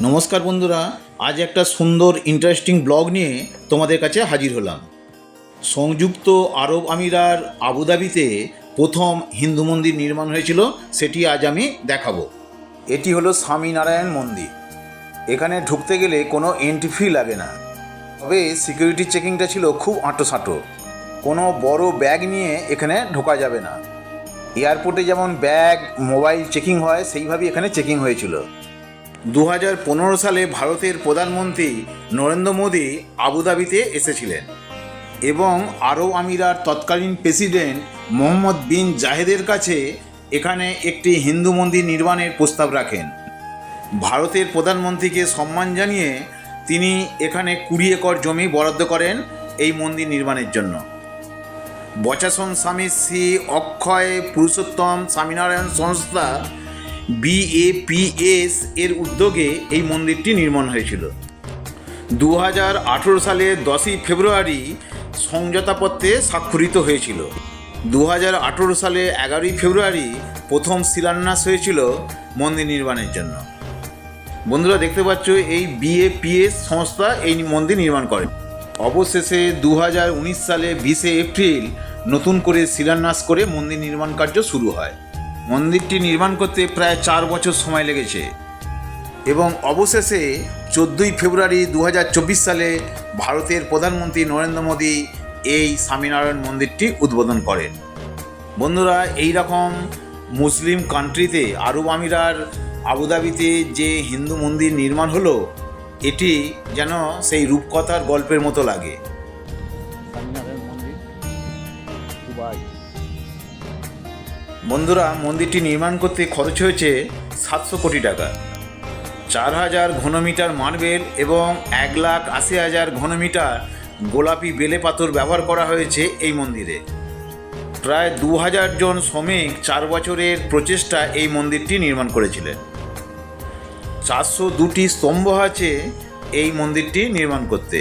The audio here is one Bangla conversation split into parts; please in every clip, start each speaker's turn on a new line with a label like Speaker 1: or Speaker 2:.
Speaker 1: নমস্কার বন্ধুরা, আজ একটা সুন্দর ইন্টারেস্টিং ব্লগ নিয়ে তোমাদের কাছে হাজির হলাম। সংযুক্ত আরব আমিরার আবুধাবিতে প্রথম হিন্দু মন্দির নির্মাণ হয়েছিল, সেটি আজ আমি দেখাবো। এটি হলো স্বামীনারায়ণ মন্দির। এখানে ঢুকতে গেলে কোনো এন্ট্রি ফি লাগে না। তবে সিকিউরিটি চেকিংটা ছিল খুব আঁটো কোনো বড় ব্যাগ নিয়ে এখানে ঢোকা যাবে না। এয়ারপোর্টে যেমন ব্যাগ, মোবাইল চেকিং হয়, সেইভাবেই এখানে চেকিং হয়েছিল। দু হাজার পনেরো সালে ভারতের প্রধানমন্ত্রী নরেন্দ্র মোদী আবুধাবিতে এসেছিলেন এবং আরব আমিরার তৎকালীন প্রেসিডেন্ট মোহাম্মদ বিন জাহেদের কাছে এখানে একটি হিন্দু মন্দির নির্মাণের প্রস্তাব রাখেন। ভারতের প্রধানমন্ত্রীকে সম্মান জানিয়ে তিনি এখানে কুড়ি একর জমি বরাদ্দ করেন এই মন্দির নির্মাণের জন্য। বচাসন স্বামী শ্রী অক্ষয় পুরুষোত্তম স্বামীনারায়ণ সংস্থা বিএপিএস এর উদ্যোগে এই মন্দিরটি নির্মাণ হয়েছিল। দু হাজার আঠেরো সালে দশই ফেব্রুয়ারি সমঝোতাপত্রে স্বাক্ষরিত হয়েছিল। দু হাজার আঠেরো সালে এগারোই ফেব্রুয়ারি প্রথম শিলান্যাস হয়েছিল মন্দির নির্মাণের জন্য। বন্ধুরা, দেখতে পাচ্ছ এই বিএপিএস সংস্থা এই মন্দির নির্মাণ করে। অবশেষে দু হাজার উনিশ সালে বিশে এপ্রিল নতুন করে শিলান্যাস করে মন্দির নির্মাণ কার্য শুরু হয়। মন্দিরটি নির্মাণ করতে প্রায় চার বছর সময় লেগেছে এবং অবশেষে চোদ্দোই ফেব্রুয়ারি দু হাজার চব্বিশ সালে ভারতের প্রধানমন্ত্রী নরেন্দ্র মোদী এই স্বামীনারায়ণ মন্দিরটি উদ্বোধন করেন। বন্ধুরা এই রকম মুসলিম কান্ট্রিতে আরব আমিরার আবুধাবিতে যে হিন্দু মন্দির নির্মাণ হলো এটি যেন সেই রূপকথার গল্পের মতো লাগে। বন্ধুরা মন্দিরটি নির্মাণ করতে খরচ হয়েছে সাতশো কোটি টাকা। চার হাজার ঘনমিটার মার্বেল এবং এক লাখ আশি হাজার ঘনমিটার গোলাপি বেলে পাথর ব্যবহার করা হয়েছে এই মন্দিরে। প্রায় দু হাজার জন শ্রমিক চার বছরের প্রচেষ্টা এই মন্দিরটি নির্মাণ করেছিলেন। চারশো দুটি স্তম্ভ আছে এই মন্দিরটি নির্মাণ করতে।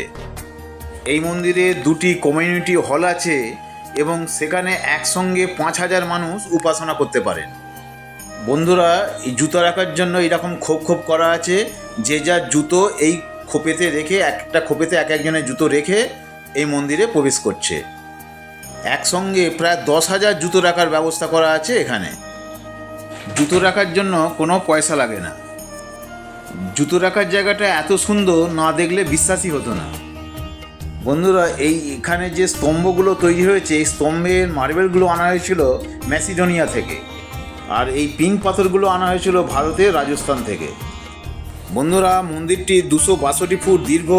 Speaker 1: এই মন্দিরে দুটি কমিউনিটি হল আছে এবং সেখানে একসঙ্গে পাঁচ হাজার মানুষ উপাসনা করতে পারেন। বন্ধুরা, এই জুতো রাখার জন্য এরকম খোপ খোপ করা আছে, যে যার জুতো এই খোপেতে রেখে, একটা খোপেতে এক একজনের জুতো রেখে এই মন্দিরে প্রবেশ করছে। একসঙ্গে প্রায় দশ হাজার জুতো রাখার ব্যবস্থা করা আছে এখানে। জুতো রাখার জন্য কোনো পয়সা লাগে না। জুতো রাখার জায়গাটা এত সুন্দর না দেখলে বিশ্বাসই হতো না। বন্ধুরা, এই এখানে যে স্তম্ভগুলো তৈরি হয়েছে, এই স্তম্ভের মার্বেলগুলো আনা হয়েছিল ম্যাসিডোনিয়া থেকে। আর এই পিঙ্ক পাথরগুলো আনা হয়েছিল ভারতের রাজস্থান থেকে। বন্ধুরা, মন্দিরটি দুশো বাষট্টি ফুট দীর্ঘ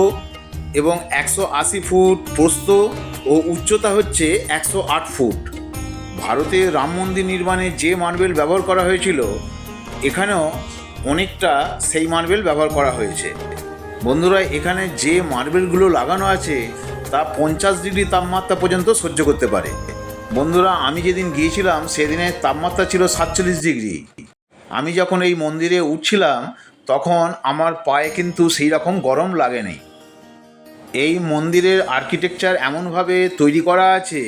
Speaker 1: এবং একশো আশি ফুট প্রস্থ ও উচ্চতা হচ্ছে একশো আট ফুট। ভারতের রাম মন্দির নির্মাণে যে মার্বেল ব্যবহার করা হয়েছিল, এখানেও অনেকটা সেই মার্বেল ব্যবহার করা হয়েছে। বন্ধুরা, এখানে যে মার্বেলগুলো লাগানো আছে, তা পঞ্চাশ ডিগ্রি তাপমাত্রা পর্যন্ত সহ্য করতে পারে। বন্ধুরা, আমি যেদিন গিয়েছিলাম, সেদিনের তাপমাত্রা ছিল সাতচল্লিশ ডিগ্রি। আমি যখন এই মন্দিরে উঠছিলাম, তখন আমার পায়ে কিন্তু সেই রকম গরম লাগেনি এই মন্দিরের আর্কিটেকচার এমনভাবে তৈরি করা আছে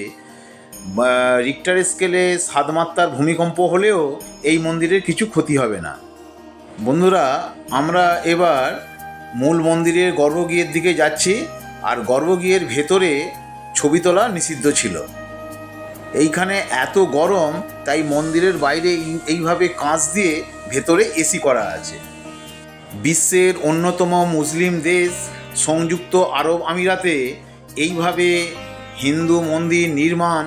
Speaker 1: রিক্টার স্কেলে সাত মাত্রার ভূমিকম্প হলেও এই মন্দিরের কিছু ক্ষতি হবে না। বন্ধুরা, আমরা এবার মূল মন্দিরের গর্ভগৃহের দিকে যাচ্ছি আর গর্ভগৃহের ভেতরে ছবি তোলা নিষিদ্ধ ছিল। এইখানে এত গরম, তাই মন্দিরের বাইরে এইভাবে কাঁচ দিয়ে ভেতরে এসি করা আছে। বিশ্বের অন্যতম মুসলিম দেশ, সংযুক্ত আরব আমিরাতে এইভাবে হিন্দু মন্দির নির্মাণ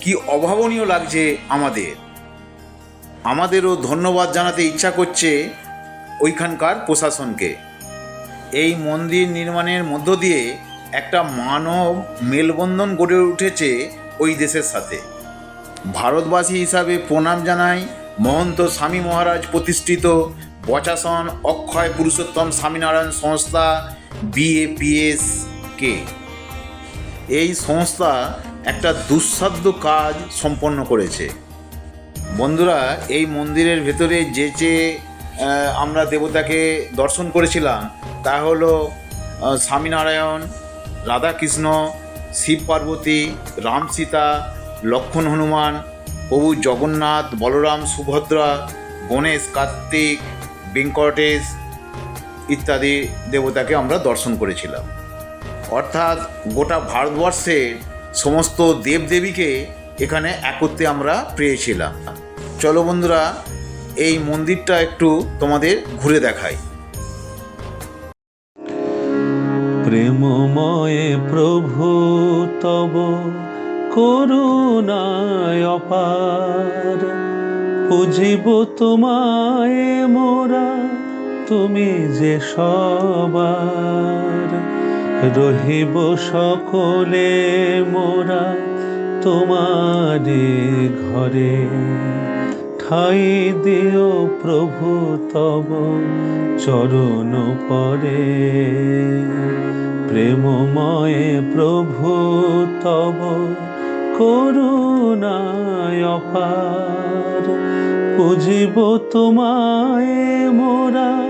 Speaker 1: কি অভাবনীয় লাগছে আমাদের? আমাদেরও ধন্যবাদ জানাতে ইচ্ছা করছে ওইখানকার প্রশাসনকে। এই মন্দির নির্মাণের মধ্য দিয়ে একটা মানব মেলবন্ধন গড়ে উঠেছে ওই দেশের সাথে। ভারতবাসী হিসাবে প্রণাম জানাই মহন্ত স্বামী মহারাজ প্রতিষ্ঠিত বচাসন অক্ষয় পুরুষোত্তম স্বামীনারায়ণ সংস্থা বিএপিএস কে এই সংস্থা একটা দুঃসাধ্য কাজ সম্পন্ন করেছে। বন্ধুরা, এই মন্দিরের ভেতরে যে যে আমরা দেবতাকে দর্শন করেছিলাম, তা হলো স্বামীনারায়ণ, রাধাকৃষ্ণ, শিব পার্বতী, রাম সীতা লক্ষ্মণ হনুমান, প্রভু জগন্নাথ, বলরাম, সুভদ্রা, গণেশ, কার্তিক বেঙ্কটেশ ইত্যাদি দেবতাকে আমরা দর্শন করেছিলাম। অর্থাৎ গোটা ভারতবর্ষের সমস্ত দেবদেবীকে এখানে একত্রে আমরা পেয়েছিলাম চলো বন্ধুরা, এই মন্দিরটা একটু তোমাদের ঘুরে দেখাই।
Speaker 2: প্রেমময়ে প্রভু তব করুণায় অপার। বুঝিব তোমায় মোরা, তুমি যে সবার। রহিব সকলে মোরা তোমারে ঘরে। ঠাই দিও প্রভু তব, চরণ পরে। প্রেমময়ে প্রভু তব, করুণায় অপার। বুঝিব তোমায় মোরা,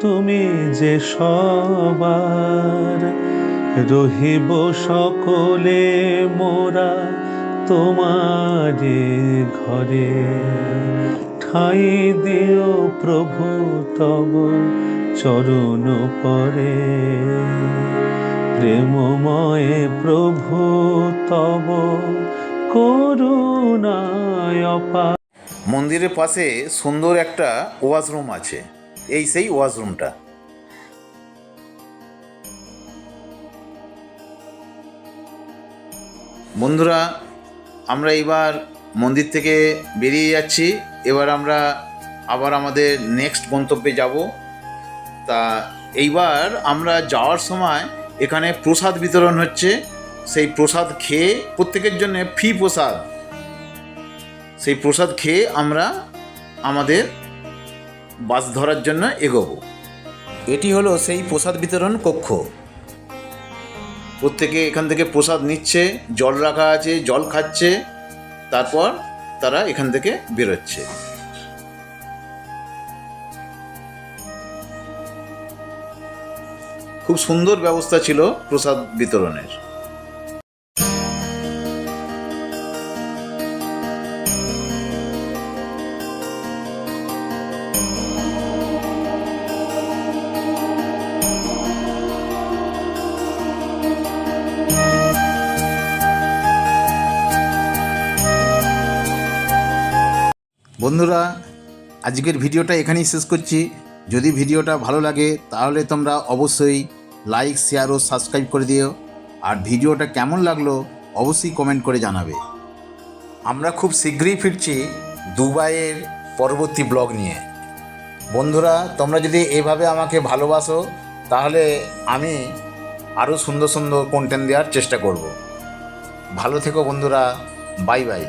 Speaker 2: তুমি যে সবার। রহিব সকলে মোরা তোমারে ঘরে। ঠাই দিও প্রভু তব চরণ পরে। প্রেমময়ে প্রভু তব করুণায়
Speaker 1: মন্দিরের পাশে সুন্দর একটা ওয়াশরুম আছে। এই সেই ওয়াশরুমটা। বন্ধুরা, আমরা এবার মন্দির থেকে বেরিয়ে যাচ্ছি। এবার আমরা আবার আমাদের নেক্সট গন্তব্যে যাব। তা এইবার আমরা যাওয়ার সময় এখানে প্রসাদ বিতরণ হচ্ছে। সেই প্রসাদ খেয়ে প্রত্যেকের জন্য ফি প্রসাদ। সেই প্রসাদ খেয়ে আমরা আমাদের বাস ধরার জন্য এগোবো। এটি হলো সেই প্রসাদ বিতরণ কক্ষ। প্রত্যেকে এখান থেকে প্রসাদ নিচ্ছে, জল রাখা আছে, জল খাচ্ছে, তারপর তারা এখান থেকে বেরোচ্ছে। খুব সুন্দর ব্যবস্থা ছিল প্রসাদ বিতরণের। বন্ধুরা, আজকের ভিডিওটা এখানেই শেষ করছি। যদি ভিডিওটা ভালো লাগে, তাহলে তোমরা অবশ্যই লাইক, শেয়ার ও সাবস্ক্রাইব করে দিও। আর ভিডিওটা কেমন লাগল, অবশ্যই কমেন্ট করে জানাবে। আমরা খুব শীঘ্রই ফিরছি দুবাইয়ের পরবর্তী ব্লগ নিয়ে। বন্ধুরা, তোমরা যদি এভাবে আমাকে ভালোবাসো, তাহলে আমি আরও সুন্দর সুন্দর কন্টেন্ট দেওয়ার চেষ্টা করব। ভালো থেকো বন্ধুরা, বাই বাই।